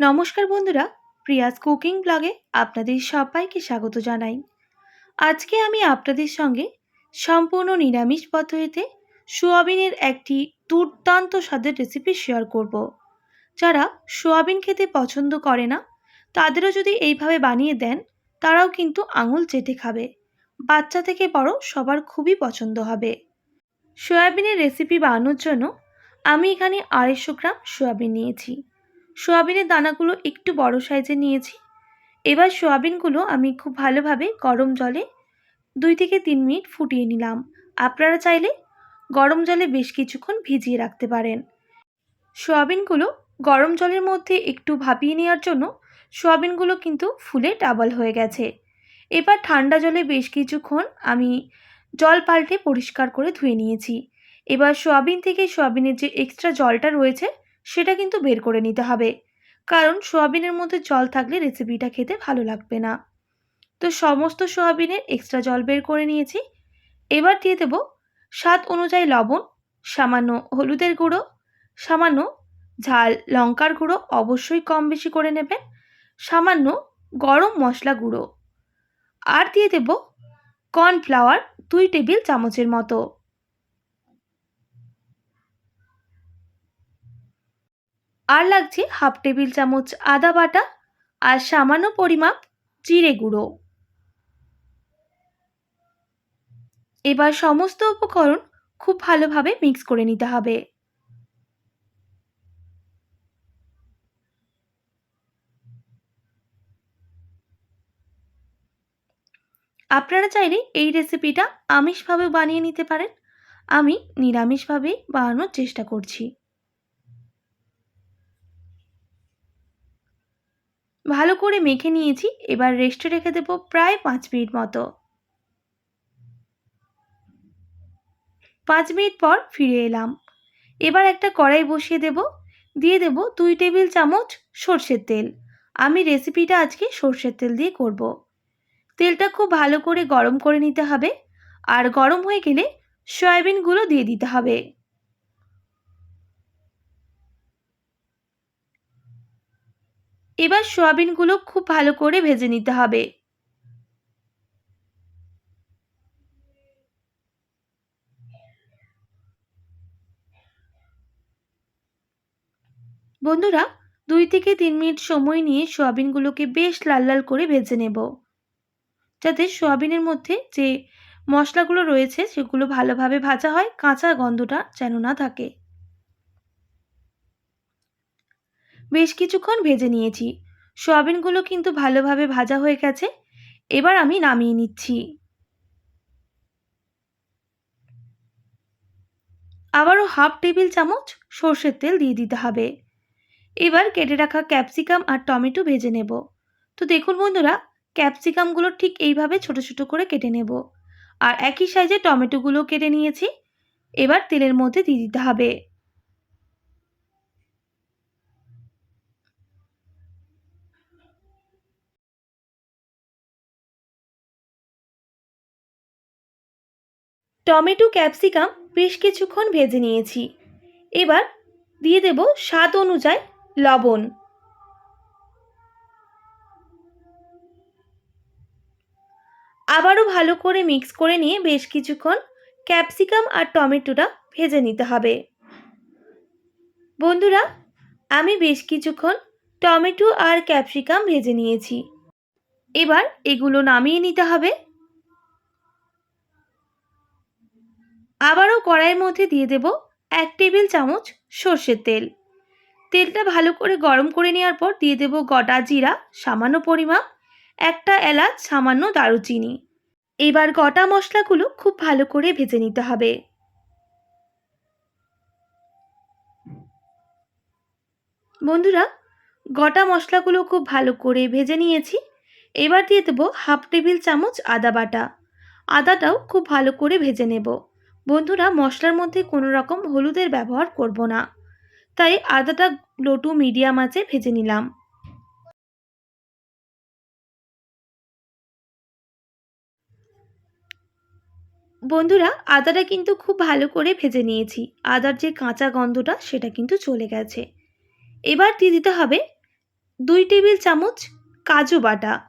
নমস্কার বন্ধুরা, Prius cooking ব্লগে আপনাদের সবাইকে স্বাগত জানাই। আজকে আমি আপনাদের সঙ্গে সম্পূর্ণ নিরামিষ পদ্ধতিতে সোয়াবিনের একটি দুর্দান্ত স্বাদের রেসিপি শেয়ার করব। যারা সোয়াবিন খেতে পছন্দ করে না, তাদেরও যদি এইভাবে বানিয়ে দেন, তারাও কিন্তু আঙুল চেটে খাবে। বাচ্চা থেকে বড় সবার খুবই পছন্দ হবে। সয়াবিনের রেসিপি বানানোর জন্য আমি এখানে আড়াইশো গ্রাম সয়াবিন নিয়েছি। সোয়াবিনের দানাগুলো একটু বড় সাইজে নিয়েছি। এবার সোয়াবিনগুলো আমি খুব ভালোভাবে গরম জলে দুই থেকে তিন মিনিট ফুটিয়ে নিলাম। আপনারা চাইলে গরম জলে বেশ কিছুক্ষণ ভিজিয়ে রাখতে পারেন। সোয়াবিনগুলো গরম জলের মধ্যে একটু ভাপিয়ে নেওয়ার জন্য সোয়াবিনগুলো কিন্তু ফুলে ডাবল হয়ে গেছে। এবার ঠান্ডা জলে বেশ কিছুক্ষণ আমি জল পাল্টে পরিষ্কার করে ধুয়ে নিয়েছি। এবার সোয়াবিন থেকে সোয়াবিনের যে এক্সট্রা জলটা রয়েছে সেটা কিন্তু বের করে নিতে হবে। কারণ সোয়াবিনের মধ্যে জল থাকলে রেসিপিটা খেতে ভালো লাগবে না। তো সমস্ত সোয়াবিনের এক্সট্রা জল বের করে নিয়েছি। এবার দিয়ে দেব স্বাদ অনুযায়ী লবণ, সামান্য হলুদের গুঁড়ো, সামান্য ঝাল লঙ্কার গুঁড়ো অবশ্যই কম বেশি করে নেবেন, সামান্য গরম মশলা গুঁড়ো। আর দিয়ে দেব কর্নফ্লাওয়ার দুই টেবিল চামচের মতো। আর লাগছে হাফ টেবিল চামচ আদা বাটা আর সামান্য পরিমাপ জিরে গুঁড়ো। এবার সমস্ত উপকরণ খুব ভালোভাবে মিক্স করে নিতে হবে। আপনারা চাইলে এই রেসিপিটা আমিষভাবে বানিয়ে নিতে পারেন। আমি নিরামিষভাবেই বানানোর চেষ্টা করছি। ভালো করে মেখে নিয়েছি, এবার রেস্টে রেখে দেবো প্রায় পাঁচ মিনিট মতো। পাঁচ মিনিট পর ফিরে এলাম। এবার একটা কড়াই বসিয়ে দেব, দিয়ে দেব দুই টেবিল চামচ সর্ষের তেল। আমি রেসিপিটা আজকে সর্ষের তেল দিয়ে করব। তেলটা খুব ভালো করে গরম করে নিতে হবে, আর গরম হয়ে গেলে সয়াবিনগুলো দিয়ে দিতে হবে। এবার সোয়াবিনগুলো খুব ভালো করে ভেজে নিতে হবে। বন্ধুরা, দুই থেকে তিন মিনিট সময় নিয়ে সোয়াবিনগুলোকে বেশ লাল লাল করে ভেজে নেব। যাতে সোয়াবিনের মধ্যে যে মশলাগুলো রয়েছে সেগুলো ভালোভাবে ভাজা হয়, কাঁচা গন্ধটা যেন না থাকে। বেশ কিছুক্ষণ ভেজে নিয়েছি। সোয়াবিনগুলো কিন্তু ভালোভাবে ভাজা হয়ে গেছে। এবার আমি নামিয়ে নিচ্ছি। আবারও হাফ টেবিল চামচ সর্ষের তেল দিয়ে দিতে হবে। এবার কেটে রাখা ক্যাপসিকাম আর টমেটো ভেজে নেব। তো দেখুন বন্ধুরা, ক্যাপসিকামগুলো ঠিক এইভাবে ছোট ছোট করে কেটে নেব। আর একই সাইজে টমেটোগুলো কেটে নিয়েছি। এবার তেলের মধ্যে দিয়ে দিতে হবে। টমেটো, ক্যাপসিকাম বেশ কিছুক্ষণ ভেজে নিয়েছি। এবার দিয়ে দেব স্বাদ অনুযায়ী লবণ। আবারও ভালো করে মিক্স করে নিয়ে বেশ কিছুক্ষণ ক্যাপসিকাম আর টমেটোটা ভেজে নিতে হবে। বন্ধুরা, আমি বেশ কিছুক্ষণ টমেটো আর ক্যাপসিকাম ভেজে নিয়েছি। এবার এগুলো নামিয়ে নিতে হবে। আবারও কড়াইয়ের মধ্যে দিয়ে দেব এক টেবিল চামচ সর্ষের তেল। তেলটা ভালো করে গরম করে নেওয়ার পর দিয়ে দেব গোটা জিরা, সামান্য পরিমাপ, একটা এলাচ, সামান্য দারুচিনি। এবার গোটা মশলাগুলো খুব ভালো করে ভেজে নিতে হবে। বন্ধুরা, গোটা মশলাগুলো খুব ভালো করে ভেজে নিয়েছি। এবার দিয়ে দেবো হাফ টেবিল চামচ আদা বাটা। আদাটাও খুব ভালো করে ভেজে নেব। বন্ধুরা, মশলার মধ্যে কোনো রকম হলুদের ব্যবহার করব না। তাই আদাটা লোটু মিডিয়াম আঁচে ভেজে নিলাম। বন্ধুরা, আদাটা কিন্তু খুব ভালো করে ভেজে নিয়েছি। আদার যে কাঁচা গন্ধটা, সেটা কিন্তু চলে গেছে। এবার দিয়ে দিতে হবে দুই টেবিল চামচ কাজু বাটা।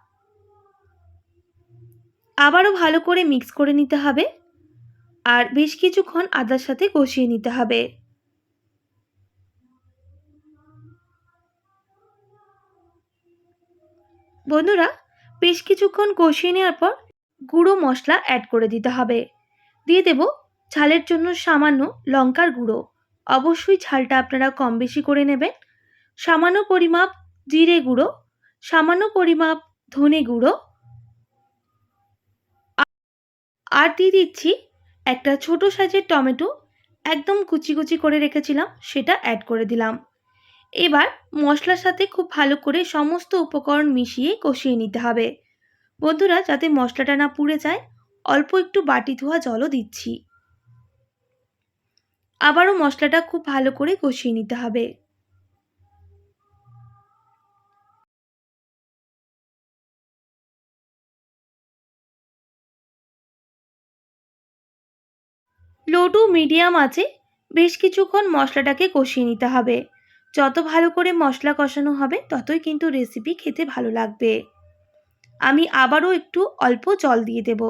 আবারও ভালো করে মিক্স করে নিতে হবে। আর বেশ কিছুক্ষণ আদার সাথে কষিয়ে নিতে হবে। বন্ধুরা, বেশ কিছুক্ষণ কষিয়ে নেওয়ার পর গুঁড়ো মশলা অ্যাড করে দিতে হবে। দিয়ে দেব ঝালের জন্য সামান্য লঙ্কার গুঁড়ো। অবশ্যই ঝালটা আপনারা কম বেশি করে নেবেন। সামান্য পরিমাপ জিরে গুঁড়ো, সামান্য পরিমাপ ধনে গুঁড়ো। আর দিয়ে দিচ্ছি একটা ছোট সাইজের টমেটো একদম কুচি কুচি করে রেখেছিলাম, সেটা অ্যাড করে দিলাম। এবার মশলার সাথে খুব ভালো করে সমস্ত উপকরণ মিশিয়ে কষিয়ে নিতে হবে। বন্ধুরা, যাতে মশলাটা না পুড়ে যায়, অল্প একটু বাটি ধোয়া জলও দিচ্ছি। আবারও মশলাটা খুব ভালো করে কষিয়ে নিতে হবে। লো টু মিডিয়াম আছে, বেশ কিছুক্ষণ মশলাটাকে কষিয়ে নিতে হবে। যত ভালো করে মশলা কষানো হবে, ততই কিন্তু রেসিপি খেতে ভালো লাগবে। আমি আবারও একটু অল্প জল দিয়ে দেব।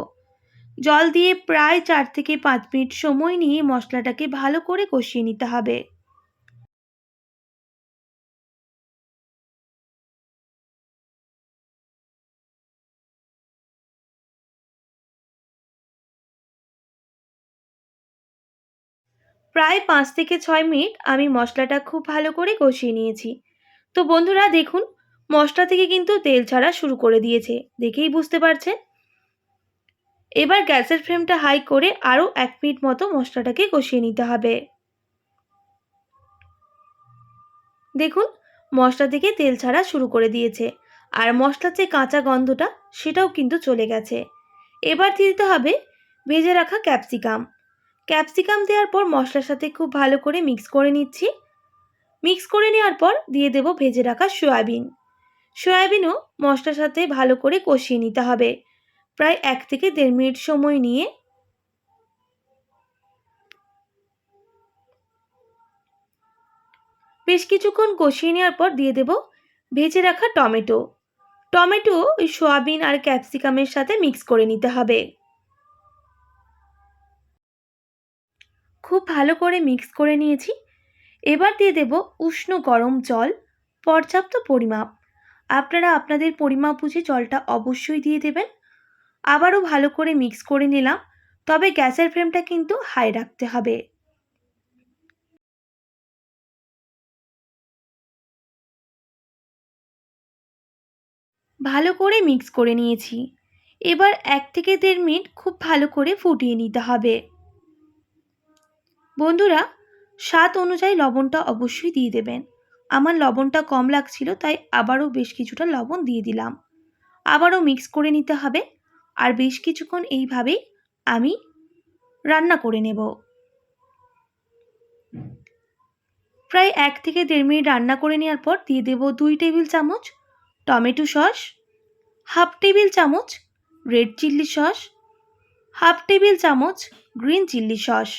জল দিয়ে প্রায় চার থেকে পাঁচ মিনিট সময় নিয়ে মশলাটাকে ভালো করে কষিয়ে নিতে হবে। প্রায় পাঁচ থেকে ছয় মিনিট আমি মশলাটা খুব ভালো করে কষিয়ে নিয়েছি। তো বন্ধুরা দেখুন, মশলা থেকে কিন্তু তেল ছাড়া শুরু করে দিয়েছে, দেখেই বুঝতে পারছেন? এবার গ্যাসের ফ্লেমটা হাই করে আরও এক মিনিট মতো মশলাটাকে কষিয়ে নিতে হবে। দেখুন, মশলা থেকে তেল ছাড়া শুরু করে দিয়েছে, আর মশলার যে কাঁচা গন্ধটা, সেটাও কিন্তু চলে গেছে। এবার দিতে হবে ভেজে রাখা ক্যাপসিকাম। ক্যাপসিকাম দেওয়ার পর মশলার সাথে খুব ভালো করে মিক্স করে নিচ্ছি। মিক্স করে নেওয়ার পর দিয়ে দেব ভেজে রাখা সয়াবিন। সয়াবিনও মশলার সাথে ভালো করে কষিয়ে নিতে হবে। প্রায় এক থেকে দেড় মিনিট সময় নিয়ে বেশ কিছুক্ষণ কষিয়ে নেওয়ার পর দিয়ে দেব ভেজে রাখা টমেটো। টমেটো ওই সোয়াবিন আর ক্যাপসিকামের সাথে মিক্স করে নিতে হবে। খুব ভালো করে মিক্স করে নিয়েছি। এবার দিয়ে দেব উষ্ণ গরম জল, পর্যাপ্ত পরিমাপ। আপনারা আপনাদের পরিমাপ বুঝে জলটা অবশ্যই দিয়ে দেবেন। আবারও ভালো করে মিক্স করে নিলাম, তবে গ্যাসের ফ্লেমটা কিন্তু হাই রাখতে হবে। ভালো করে মিক্স করে নিয়েছি। এবার এক থেকে দেড় মিনিট খুব ভালো করে ফুটিয়ে নিতে হবে। বন্ধুরা, স্বাদ অনুযায়ী লবণটা অবশ্যই দিয়ে দেবেন। আমার লবণটা কম লাগছিল, তাই আবারও বেশ কিছুটা লবণ দিয়ে দিলাম। আবারও মিক্স করে নিতে হবে, আর বেশ কিছুক্ষণ এইভাবেই আমি রান্না করে নেব। প্রায় এক থেকে দেড় মিনিট রান্না করে নেওয়ার পর দিয়ে দেব দুই টেবিল চামচ টমেটো সস, হাফ টেবিল চামচ red chilli sauce, half table চামচ গ্রিন চিল্লি সস।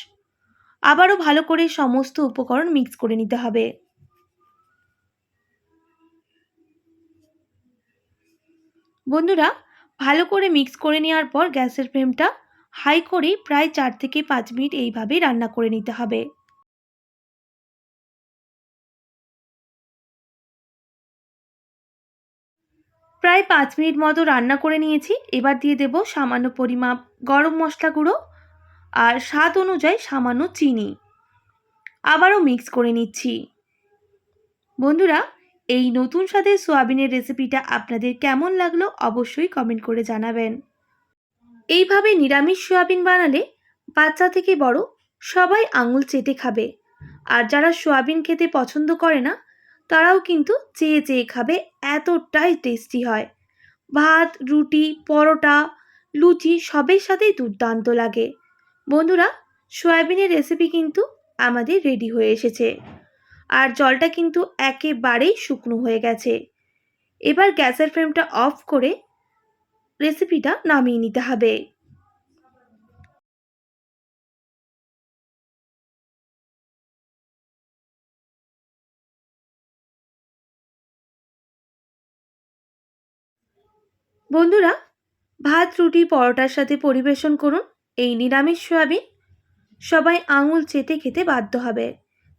আবারও ভালো করে সমস্ত উপকরণ মিক্স করে নিতে হবে। বন্ধুরা, ভালো করে মিক্স করে নেওয়ার পর গ্যাসের ফ্লেমটা হাই করে প্রায় চার থেকে পাঁচ মিনিট এইভাবেই রান্না করে নিতে হবে। প্রায় পাঁচ মিনিট মতো রান্না করে নিয়েছি। এবার দিয়ে দেব সামান্য পরিমাপ। গরম মশলা গুঁড়ো। আর স্বাদ অনুযায়ী সামান্য চিনি। আবারও মিক্স করে নিচ্ছি। বন্ধুরা, এই নতুন স্বাদের সোয়াবিনের রেসিপিটা আপনাদের কেমন লাগল অবশ্যই কমেন্ট করে জানাবেন। এইভাবে নিরামিষ সোয়াবিন বানালে বাচ্চা থেকে বড় সবাই আঙুল চেটে খাবে। আর যারা সোয়াবিন খেতে পছন্দ করে না, তারাও কিন্তু চেয়ে চেয়ে খাবে, এতটাই টেস্টি হয়। ভাত, রুটি, পরোটা, লুচি সবের সাথেই দুর্দান্ত লাগে। বন্ধুরা, সয়াবিনের রেসিপি কিন্তু আমাদের রেডি হয়ে এসেছে। আর জলটা কিন্তু একেবারেই শুকনো হয়ে গেছে। এবার গ্যাসের ফ্লেমটা অফ করে রেসিপিটা নামিয়ে নিতে হবে। বন্ধুরা, ভাত, রুটি, পরোটার সাথে পরিবেশন করুন। এই নিরামিষ সয়াবিন সবাই আঙুল চেটে খেতে বাধ্য হবে।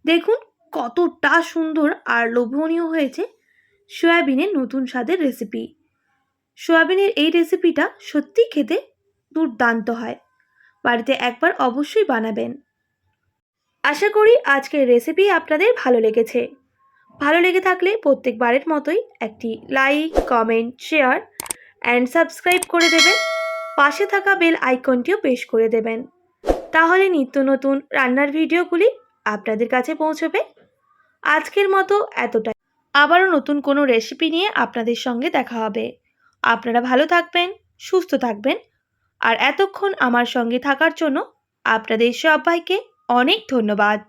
দেখুন কতটা সুন্দর আর লোভনীয় হয়েছে সয়াবিনের নতুন স্বাদের রেসিপি সয়াবিনের এই রেসিপিটা সত্যিই খেতে দুর্দান্ত হয়। বাড়িতে একবার অবশ্যই বানাবেন। আশা করি আজকের রেসিপি আপনাদের ভালো লেগেছে। ভালো লেগে থাকলে প্রত্যেকবারের মতোই একটি like comment share and subscribe করে দেবেন। পাশে থাকা বেল আইকনটিও প্রেস করে দেবেন। তাহলে নিত্য নতুন রান্নার ভিডিওগুলি আপনাদের কাছে পৌঁছবে। আজকের মতো এতটাই। আবারও নতুন কোনো রেসিপি নিয়ে আপনাদের সঙ্গে দেখা হবে। আপনারা ভালো থাকবেন, সুস্থ থাকবেন। আর এতক্ষণ আমার সঙ্গে থাকার জন্য আপনাদের সবাইকে অনেক ধন্যবাদ।